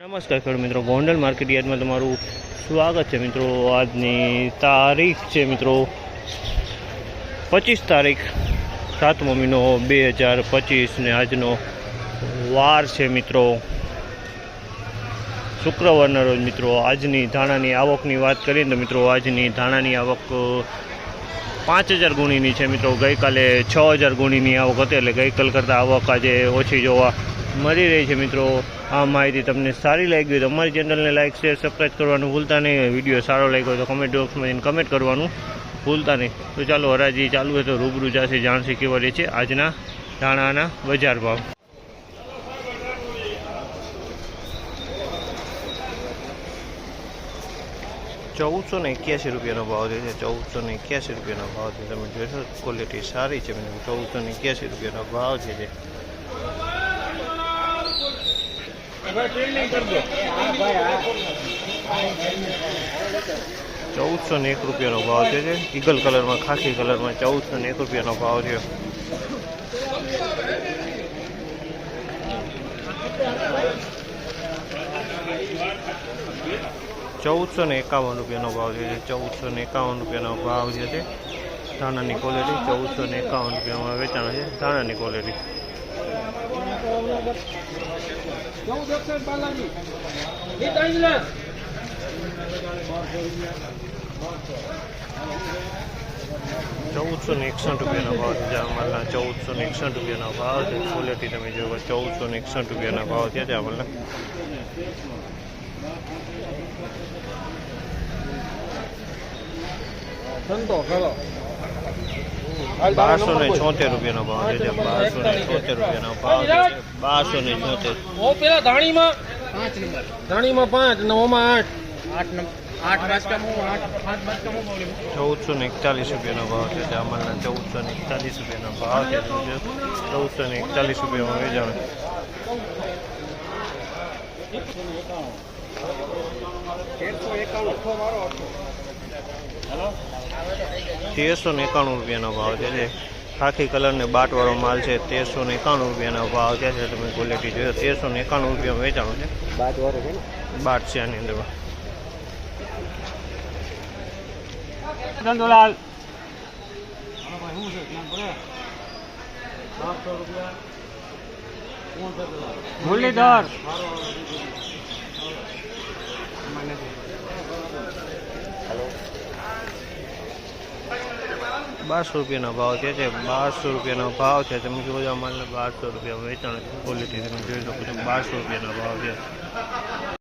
નમસ્કાર ખેડૂત મિત્રો ગોંડલ માર્કેટ યાર્ડમાં તમારું સ્વાગત છે મિત્રો. આજની તારીખ છે મિત્રો પચીસ તારીખ, સાતમો મહિનો બે હજાર પચીસ ને આજનો વાર છે મિત્રો. શુક્રવારના રોજ મિત્રો, આજની ધાણાની આવકની વાત કરીએ તો મિત્રો, આજની ધાણાની આવક પાંચ હજાર ગુણીની છે મિત્રો. ગઈકાલે છ હજાર ગુણીની આવક હતી, એટલે ગઈકાલ કરતાં આવક આજે ઓછી જોવા મળી રહી છે મિત્રો. આ માહિતી તમને સારી લાગી હોય તો અમારી ચેનલને લાઈક, શેર સબસ્ક્રાઈબ કરવાનું ભૂલતા નહીં. વીડિયો સારો લાગ્યો હોય તો કમેન્ટ બોક્સમાં જઈને કમેન્ટ કરવાનું ભૂલતા નહીં. તો ચાલો, હરાજી ચાલુ હોય તો રૂબરૂ જાશે જાણશે કેવા રહે છે આજના ધાણાના બજાર ભાવ. ચૌદસો ને એક્યાસી રૂપિયાનો ભાવ છે. ચૌદસો ને એક્યાસી રૂપિયાનો ભાવ છે તમે જોશો ક્વોલિટી સારી છે. મિત્રો ચૌદસો ને એક્યાસી રૂપિયાનો ભાવ છે ચૌદસો ને એક રૂપિયાનો ભાવ છે. ઈગલ કલરમાં ખાખી કલરમાં ચૌદસો ને એક રૂપિયાનો ભાવ છે ચૌદસો ને એકાવન રૂપિયાનો ભાવ છે. ચૌદસો ને એકાવન રૂપિયાનો ભાવ છે. ધાણાની ક્વોલિટી ચૌદસો ને એકાવન રૂપિયામાં વેચાણ છે. ધાણાની ક્વોલિટી ચૌદસો ને એકસઠ રૂપિયાનો ભાવ છે જામલના ચૌદસો ને એકસઠ રૂપિયાનો ભાવ છે. ક્વોલિટી તમે જોવો ચૌદસો ને એકસઠ રૂપિયાના ભાવ છે જામલના ધંધો કરો બારસો ને છોતેર રૂપિયાનો ભાવ છે બારસો ને છોતેર રૂપિયાનો ભાવ છે. બારસો ને છોતેર. ઓ પેલા ધાણીમાં? પાંચ નંબર. ધાણીમાં પાંચ ને ઓમાં આઠ. આઠ નંબર. ચૌદસો ને એકતાલીસ રૂપિયાનો ભાવ છે જામલના ચૌદસો ને એકતાલીસ રૂપિયાનો ભાવ છે ચૌદસો ને એકતાલીસ રૂપિયામાં વેચાણ તેરસો ને એકાણું રૂપિયાનો ભાવ છે જે ખાખી કલરને બાટવાળો માલ છે. તેરસો ને એકાણું રૂપિયાનો ભાવ છે. તમે ક્વોલિટી જોયો તેરસો ને એકાણું રૂપિયામાં વેચાણું છે. બાટ છે આની અંદર ધંધોલાલ મુરલીધર. બારસો રૂપિયાનો ભાવ છે. જે બારસો રૂપિયાનો ભાવ છે. તમે જોજો માલને બારસો રૂપિયા વેચાણ છે. ક્વોલિટી તમે જોઈ શકો છો. બારસો રૂપિયાનો ભાવ છે.